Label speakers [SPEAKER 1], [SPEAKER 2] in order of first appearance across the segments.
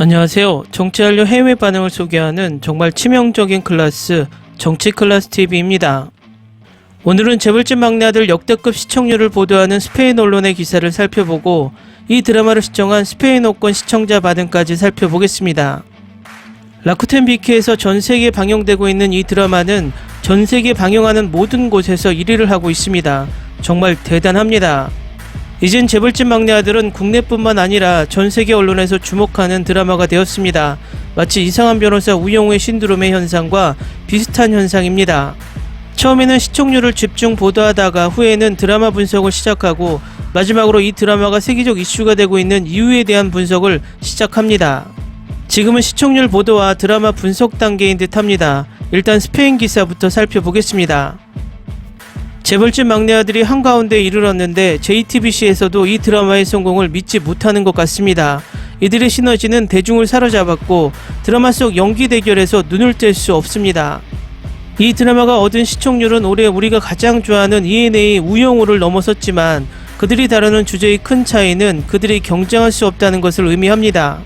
[SPEAKER 1] 안녕하세요. 정치한류 해외 반응을 소개하는 정말 치명적인 클래스 정치 클래스 TV입니다. 오늘은 재벌집 막내 아들 역대급 시청률을 보도하는 스페인 언론의 기사를 살펴보고 이 드라마를 시청한 스페인어권 시청자 반응까지 살펴보겠습니다. 라쿠텐 비키에서 전 세계에 방영되고 있는 이 드라마는 전 세계 방영하는 모든 곳에서 1위를 하고 있습니다. 정말 대단합니다. 이젠 재벌집 막내 아들은 국내뿐만 아니라 전 세계 언론에서 주목하는 드라마가 되었습니다. 마치 이상한 변호사 우영우의 신드롬의 현상과 비슷한 현상입니다. 처음에는 시청률을 집중 보도하다가 후에는 드라마 분석을 시작하고 마지막으로 이 드라마가 세계적 이슈가 되고 있는 이유에 대한 분석을 시작합니다. 지금은 시청률 보도와 드라마 분석 단계인 듯 합니다. 일단 스페인 기사부터 살펴보겠습니다. 재벌집 막내 아들이 한가운데 이르렀는데 JTBC에서도 이 드라마의 성공을 믿지 못하는 것 같습니다. 이들의 시너지는 대중을 사로잡았고 드라마 속 연기 대결에서 눈을 뗄 수 없습니다. 이 드라마가 얻은 시청률은 올해 우리가 가장 좋아하는 ENA 우영우를 넘어섰지만 그들이 다루는 주제의 큰 차이는 그들이 경쟁할 수 없다는 것을 의미합니다.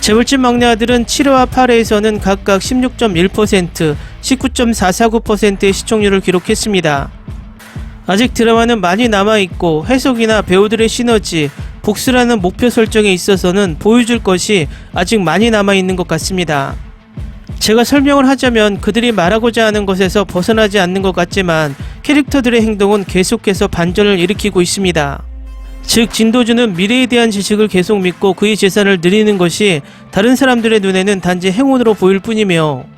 [SPEAKER 1] 재벌집 막내 아들은 7회와 8회에서는 각각 16.1%, 19.449%의 시청률을 기록했습니다. 아직 드라마는 많이 남아있고 해석이나 배우들의 시너지, 복수라는 목표 설정에 있어서는 보여줄 것이 아직 많이 남아있는 것 같습니다. 제가 설명을 하자면 그들이 말하고자 하는 것에서 벗어나지 않는 것 같지만 캐릭터들의 행동은 계속해서 반전을 일으키고 있습니다. 즉 진도주는 미래에 대한 지식을 계속 믿고 그의 재산을 늘리는 것이 다른 사람들의 눈에는 단지 행운으로 보일 뿐이며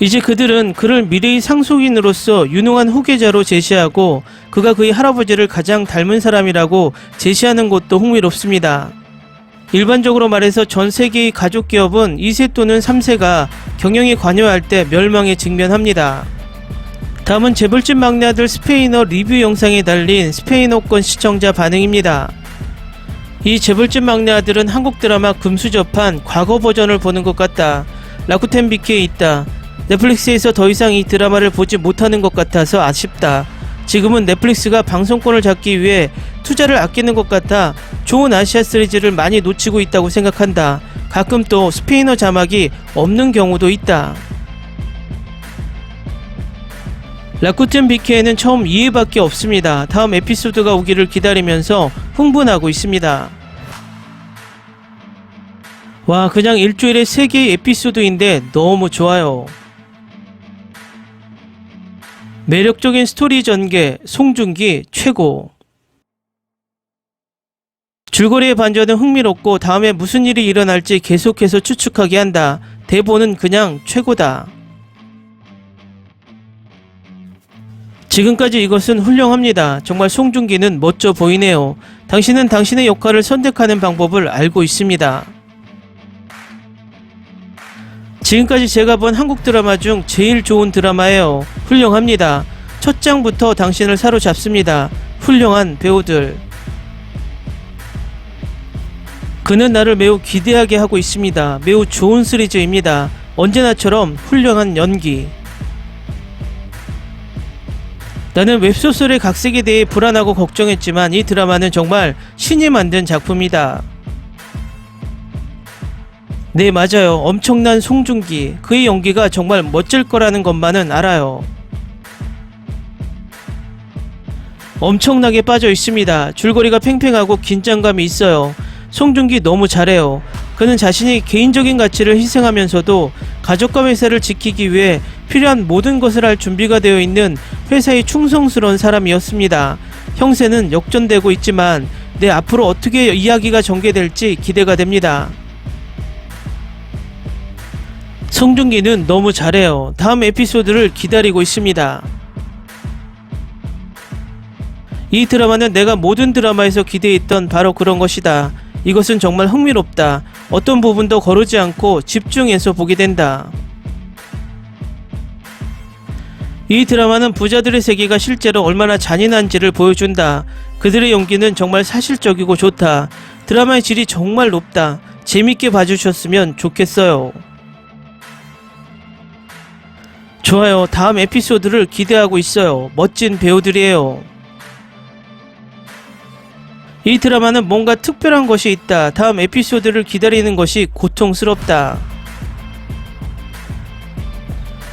[SPEAKER 1] 이제 그들은 그를 미래의 상속인으로서 유능한 후계자로 제시하고 그가 그의 할아버지를 가장 닮은 사람이라고 제시하는 것도 흥미롭습니다. 일반적으로 말해서 전 세계의 가족 기업은 2세 또는 3세가 경영에 관여할 때 멸망에 직면합니다. 다음은 재벌집 막내 아들 스페인어 리뷰 영상에 달린 스페인어권 시청자 반응입니다. 이 재벌집 막내 아들은 한국 드라마 금수저판 과거 버전을 보는 것 같다. 라쿠텐 비키에 있다. 넷플릭스에서 더 이상 이 드라마를 보지 못하는 것 같아서 아쉽다. 지금은 넷플릭스가 방송권을 잡기 위해 투자를 아끼는 것 같아 좋은 아시아 시리즈를 많이 놓치고 있다고 생각한다. 가끔 또 스페인어 자막이 없는 경우도 있다. 라쿠텐 비키에는 처음 2회밖에 없습니다. 다음 에피소드가 오기를 기다리면서 흥분하고 있습니다. 와, 그냥 일주일에 3개의 에피소드인데 너무 좋아요. 매력적인 스토리 전개, 송중기 최고. 줄거리의 반전은 흥미롭고 다음에 무슨 일이 일어날지 계속해서 추측하게 한다. 대본은 그냥 최고다. 지금까지 이것은 훌륭합니다. 정말 송중기는 멋져 보이네요. 당신은 당신의 역할을 선택하는 방법을 알고 있습니다. 지금까지 제가 본 한국 드라마 중 제일 좋은 드라마예요. 훌륭합니다. 첫 장부터 당신을 사로잡습니다. 훌륭한 배우들. 그는 나를 매우 기대하게 하고 있습니다. 매우 좋은 시리즈입니다. 언제나처럼 훌륭한 연기. 나는 웹소설의 각색에 대해 불안하고 걱정했지만 이 드라마는 정말 신이 만든 작품이다. 네, 맞아요. 엄청난 송중기. 그의 연기가 정말 멋질 거라는 것만은 알아요. 엄청나게 빠져 있습니다. 줄거리가 팽팽하고 긴장감이 있어요. 송중기 너무 잘해요. 그는 자신이 개인적인 가치를 희생하면서도 가족과 회사를 지키기 위해 필요한 모든 것을 할 준비가 되어 있는 회사의 충성스러운 사람이었습니다. 형세는 역전되고 있지만 내 앞으로 어떻게 이야기가 전개될지 기대가 됩니다. 송중기는 너무 잘해요. 다음 에피소드를 기다리고 있습니다. 이 드라마는 내가 모든 드라마에서 기대했던 바로 그런 것이다. 이것은 정말 흥미롭다. 어떤 부분도 거르지 않고 집중해서 보게 된다. 이 드라마는 부자들의 세계가 실제로 얼마나 잔인한지를 보여준다. 그들의 연기는 정말 사실적이고 좋다. 드라마의 질이 정말 높다. 재밌게 봐주셨으면 좋겠어요. 좋아요. 다음 에피소드를 기대하고 있어요. 멋진 배우들이에요. 이 드라마는 뭔가 특별한 것이 있다. 다음 에피소드를 기다리는 것이 고통스럽다.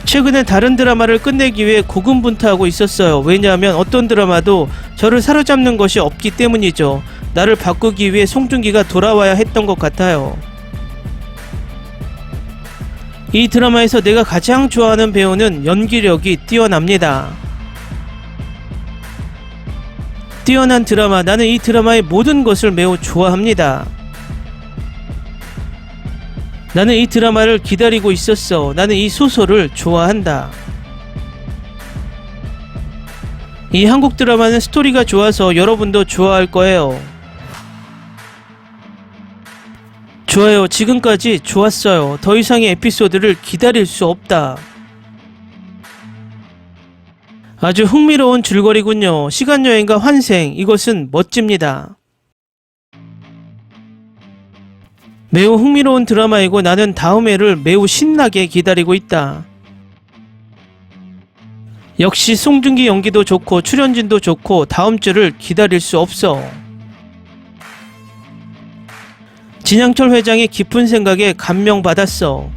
[SPEAKER 1] 최근에 다른 드라마를 끝내기 위해 고군분투하고 있었어요. 왜냐하면 어떤 드라마도 저를 사로잡는 것이 없기 때문이죠. 나를 바꾸기 위해 송중기가 돌아와야 했던 것 같아요. 이 드라마에서 내가 가장 좋아하는 배우는 연기력이 뛰어납니다. 뛰어난 드라마, 나는 이 드라마의 모든 것을 매우 좋아합니다. 나는 이 드라마를 기다리고 있었어. 나는 이 소설을 좋아한다. 이 한국 드라마는 스토리가 좋아서 여러분도 좋아할 거예요. 좋아요. 지금까지 좋았어요. 더 이상의 에피소드를 기다릴 수 없다. 아주 흥미로운 줄거리군요. 시간여행과 환생, 이것은 멋집니다. 매우 흥미로운 드라마이고 나는 다음 회를 매우 신나게 기다리고 있다. 역시 송중기 연기도 좋고 출연진도 좋고 다음 주를 기다릴 수 없어. 진양철 회장의 깊은 생각에 감명받았어.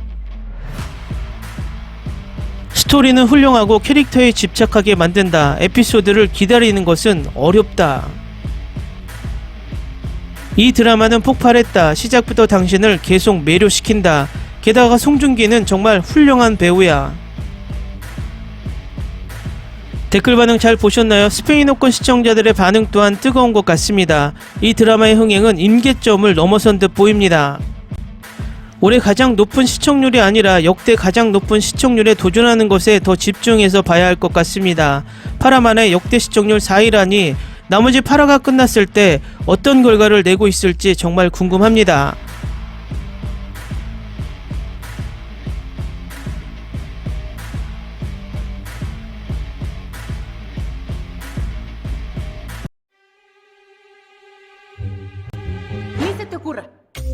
[SPEAKER 1] 스토리는 훌륭하고 캐릭터에 집착하게 만든다. 에피소드를 기다리는 것은 어렵다. 이 드라마는 폭발했다. 시작부터 당신을 계속 매료시킨다. 게다가 송중기는 정말 훌륭한 배우야. 댓글 반응 잘 보셨나요? 스페인어권 시청자들의 반응 또한 뜨거운 것 같습니다. 이 드라마의 흥행은 임계점을 넘어선 듯 보입니다. 올해 가장 높은 시청률이 아니라 역대 가장 높은 시청률에 도전하는 것에 더 집중해서 봐야 할 것 같습니다. 파라만의 역대 시청률 4위라니 나머지 파라가 끝났을 때 어떤 결과를 내고 있을지 정말 궁금합니다.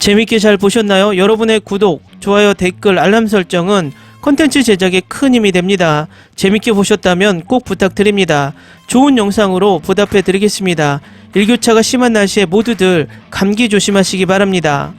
[SPEAKER 1] 재밌게 잘 보셨나요? 여러분의 구독, 좋아요, 댓글, 알람 설정은 컨텐츠 제작에 큰 힘이 됩니다. 재밌게 보셨다면 꼭 부탁드립니다. 좋은 영상으로 보답해 드리겠습니다. 일교차가 심한 날씨에 모두들 감기 조심하시기 바랍니다.